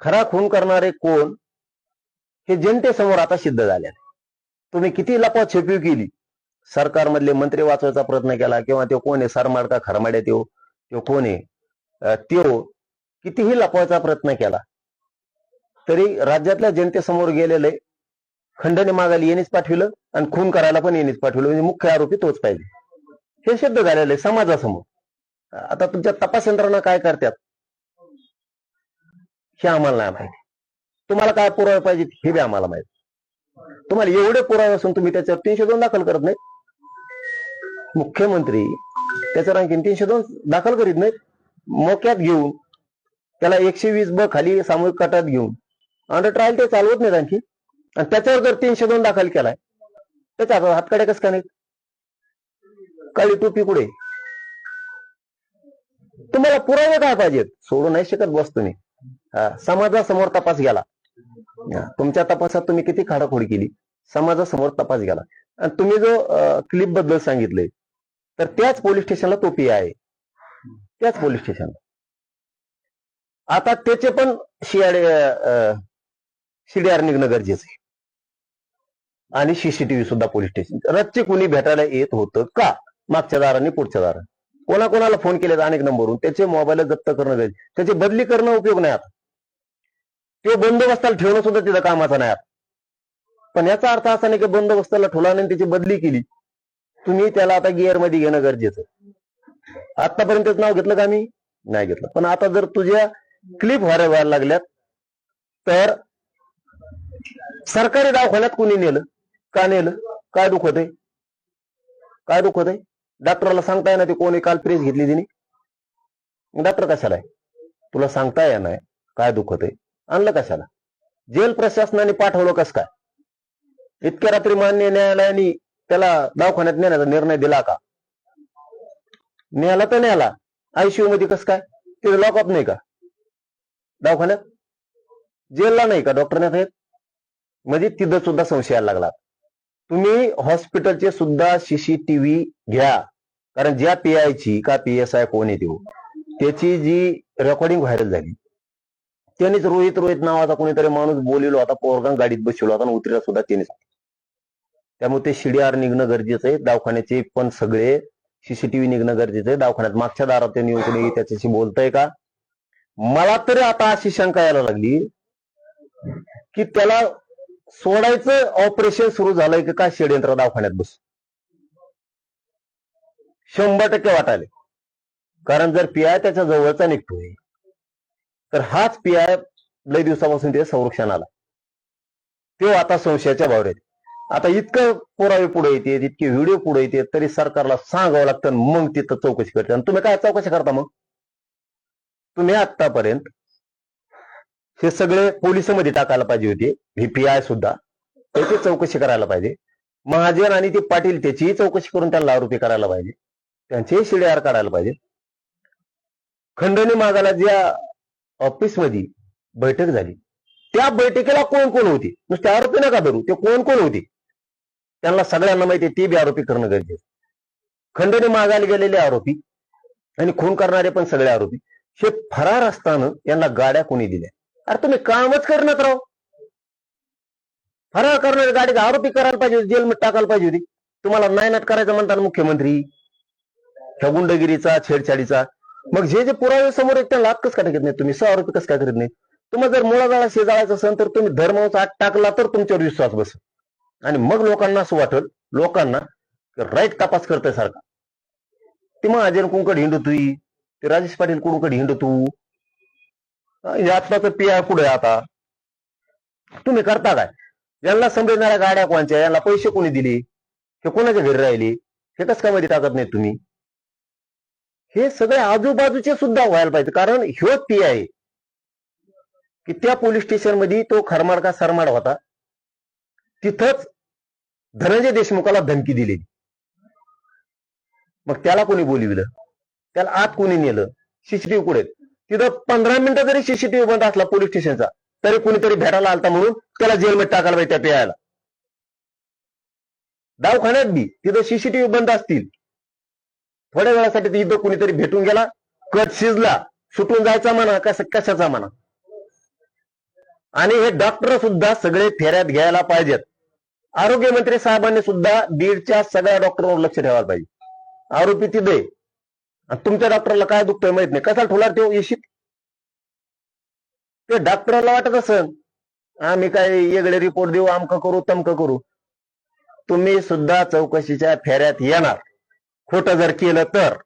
खरा खून करणारे कोण हे जनतेसमोर आता सिद्ध झाले तुम्ही किती लपा छेपी केली? सरकारमधले मंत्री वाचवायचा प्रयत्न केला किंवा तो कोण आहे? सरमाड का खरमाड्या त्यो तो कोण आहे? अं, त्यो कितीही लपवायचा प्रयत्न केला तरी राज्यातल्या जनतेसमोर गेलेले खंडने मागायला येणेच पाठविलं आणि खून करायला पण येणेच पाठविलं. म्हणजे मुख्य आरोपी तोच पाहिजे. हे सिद्ध झालेलं आहे समाजासमोर. आता तुमच्या तपास यंत्रणा काय करतात? हे आम्हाला नाही माहिती. तुम्हाला काय पुरावे पाहिजे हे बी आम्हाला माहिती. तुम्हाला एवढे पुरावे असून तुम्ही त्याच्यावर तीनशे दोन दाखल करत नाही मुख्यमंत्री त्याच्यावर आणखीन तीनशे दोन दाखल करीत नाहीत. मोक्यात घेऊन त्याला एकशे वीस ब खाली सामूहिक कटात घेऊन अंडर ट्रायल ते चालवत नाहीत आणखी. आणि त्याच्यावर जर तीनशे दोन दाखल केलाय त्याच्या हातकडे कस का नाही काळी टोपी कुठे? तुम्हाला पुरावे काय पाहिजेत? सोडू नाही शकत बस तुम्ही समाजासमोर तपास गेला. तुमच्या तपासात तुम्ही किती खाडाखोडी केली? समाजासमोर तपास गेला. आणि तुम्ही जो क्लिपबद्दल सांगितले तर त्याच पोलीस स्टेशनला तो पी आहे. त्याच पोलीस स्टेशनला आता त्याचे पण शियाडे सीडीआर निघणं गरजेचं आहे. आणि सीसीटीव्ही सुद्धा पोलीस स्टेशन रच्चे कुणी भेटायला येत होतं का? मागच्या दाराने पुढच्या दाराने. कोणाकोणाला फोन केले अनेक नंबरवरून त्याचे मोबाईल जप्त करणं जाईल त्याची बदली करणं उपयोग नाही आता. ते बंदोबस्ताला ठेवणं सुद्धा तिथं कामाचं नाही आता. पण याचा अर्थ असा नाही की बंदोबस्ताला ठेवला आणि त्याची बदली केली. तुम्ही त्याला आता गिअरमध्ये घेणं गरजेचं आतापर्यंतच नाव घेतलं का मी नाही घेतलं. पण आता जर तुझ्या क्लिप व्हायला व्हायला लागल्यात तर सरकारी दवाखान्यात कुणी नेलं? का नेलं? काय दुखत आहे काय दुखत आहे डॉक्टरला सांगता येणार ते कोणी काल प्रेस घेतली तिने. डॉक्टर कशाला आहे? तुला सांगता येणार काय दुखत आहे? आणलं कशाला? जेल प्रशासनाने पाठवलं कस काय? इतक्या रात्री मान्य न्यायालयाने त्याला दवाखान्यात नेण्याचा निर्णय दिला का? न्यायाला तर न्यायाला. आयसीयू मध्ये कस काय? तिथे लॉकअप नाही का? दवाखान्यात? जेलला नाही का? डॉक्टरने आहेत म्हणजे तिथं सुद्धा संशय यायला लागला. तुम्ही हॉस्पिटलचे सुद्धा सीसीटीव्ही घ्या. कारण ज्या पी ची का पी एस आय कोण येते त्याची जी रेकॉर्डिंग व्हायरल झाली त्यांनीच रोहित रोहित नावाचा कोणीतरी माणूस बोलिलो आता पोरगान गाडीत बसलो होता आणि उतरीला सुद्धा त्यांनीच. त्यामुळे ते शिडीआर निघणं गरजेचं आहे दवाखान्याचे पण सगळे सीसीटीव्ही निघणं गरजेचं आहे दवाखान्यात मागच्या दारात त्यांनी येऊन कोणी त्याच्याशी बोलताय का? मला तरी आता अशी शंका यायला लागली की त्याला सोडायचं ऑपरेशन सुरू झालंय की काय षडयंत्र दवाखान्यात बस? शंभर टक्के वाटाले कारण जर पीआय त्याच्या जवळचा निघतोय तर हाच पीआय लय दिवसापासून ते संरक्षणाला तो आता संशयाच्या भावरेत आता इतकं पुरावे पुढे येते इतके व्हिडिओ पुढे येते तरी सरकारला सांगावं लागतं मग तिथं चौकशी करते. आणि तुम्ही काय चौकशी करता मग? तुम्ही आतापर्यंत हे सगळे पोलिसमध्ये टाकायला पाहिजे होते व्हीपीआय सुद्धा. त्याची चौकशी करायला पाहिजे. महाजन आणि ते पाटील त्याचीही चौकशी करून त्यांना आरोपी करायला पाहिजे. त्यांचेही शिडेआर काढायला पाहिजे खंडणी मागाला ज्या ऑफिसमध्ये बैठक झाली त्या बैठकीला कोण कोण होते? नुसते आरोपी नका धरू ते कोण कोण होते? त्यांना सगळ्यांना माहिती ते बी आरोपी करणं गरजेचं खंडणी मागायला गेलेले आरोपी आणि खून करणारे पण सगळे आरोपी हे फरार असताना यांना गाड्या कोणी दिल्या? अरे तुम्ही कामच करण्यात राव फरार करणारे गाडी आरोपी करायला पाहिजे होती जेलमध्ये टाकायला पाहिजे होती. तुम्हाला नायनाट करायचं म्हणतात मुख्यमंत्री ह्या गुंडगिरीचा छेडछाडीचा. मग जे जे पुरावे समोर एक त्यांना लाभ कसं काय नाही तुम्ही? सहा आरोपी कसं काय करीत नाही तुम्हाला जर मुळाजाळा शेजाळायचं असेल तर तुम्ही धर्माचा आत टाकला तर तुमच्यावर विश्वास बस आणि मग लोकांना असं वाटल लोकांना राईट तपास करतोय सारखा. ते मग अजय कुंकड हिंडतोय ते राजेश पाटील कुंकड तू यातला तर पिया पुढे आता? तुम्ही करता काय? यांना समजणाऱ्या गाड्या कोणच्या? यांना पैसे कोणी दिले? हे कोणाच्या घरी राहिले? हे कसं काय मध्ये टाकत नाही तुम्ही? हे सगळे आजूबाजूचे सुद्धा व्हायला पाहिजे. कारण ह्यो पी आहे की त्या पोलीस स्टेशनमध्ये तो खरमाड का सरमाड होता. तिथंच धनंजय देशमुखाला धमकी दिली. मग त्याला कोणी बोलविलं? त्याला आत कोणी नेलं? सीसीटीव्ही कुठे? तिथं पंधरा मिनिटं जरी सीसीटीव्ही बंद असला पोलीस स्टेशनचा तरी कोणीतरी भेटायला आलता म्हणून त्याला जेलमध्ये टाकायला पाहिजे त्या पियाला दवाखान्यात बी तिथं सीसीटीव्ही बंद असतील. थोड्या वेळासाठी युद्ध कोणीतरी भेटून गेला कट शिजला सुटून जायचा म्हणा कस कशाचा म्हणा. आणि हे डॉक्टर सुद्धा सगळे फेऱ्यात घ्यायला पाहिजेत. आरोग्य मंत्री साहेबांनी सुद्धा बीडच्या सगळ्या डॉक्टरवर लक्ष ठेवायला पाहिजे. आरोपी तिथे दे तुमच्या डॉक्टरला काय दुखतोय माहीत नाही. कसा ठोला ठेव येशील? ते डॉक्टरला वाटत असन आम्ही काय वेगळे रिपोर्ट देऊ आमक करू तमक करू. तुम्ही सुद्धा चौकशीच्या फेऱ्यात येणार. खोटं जर केलं तर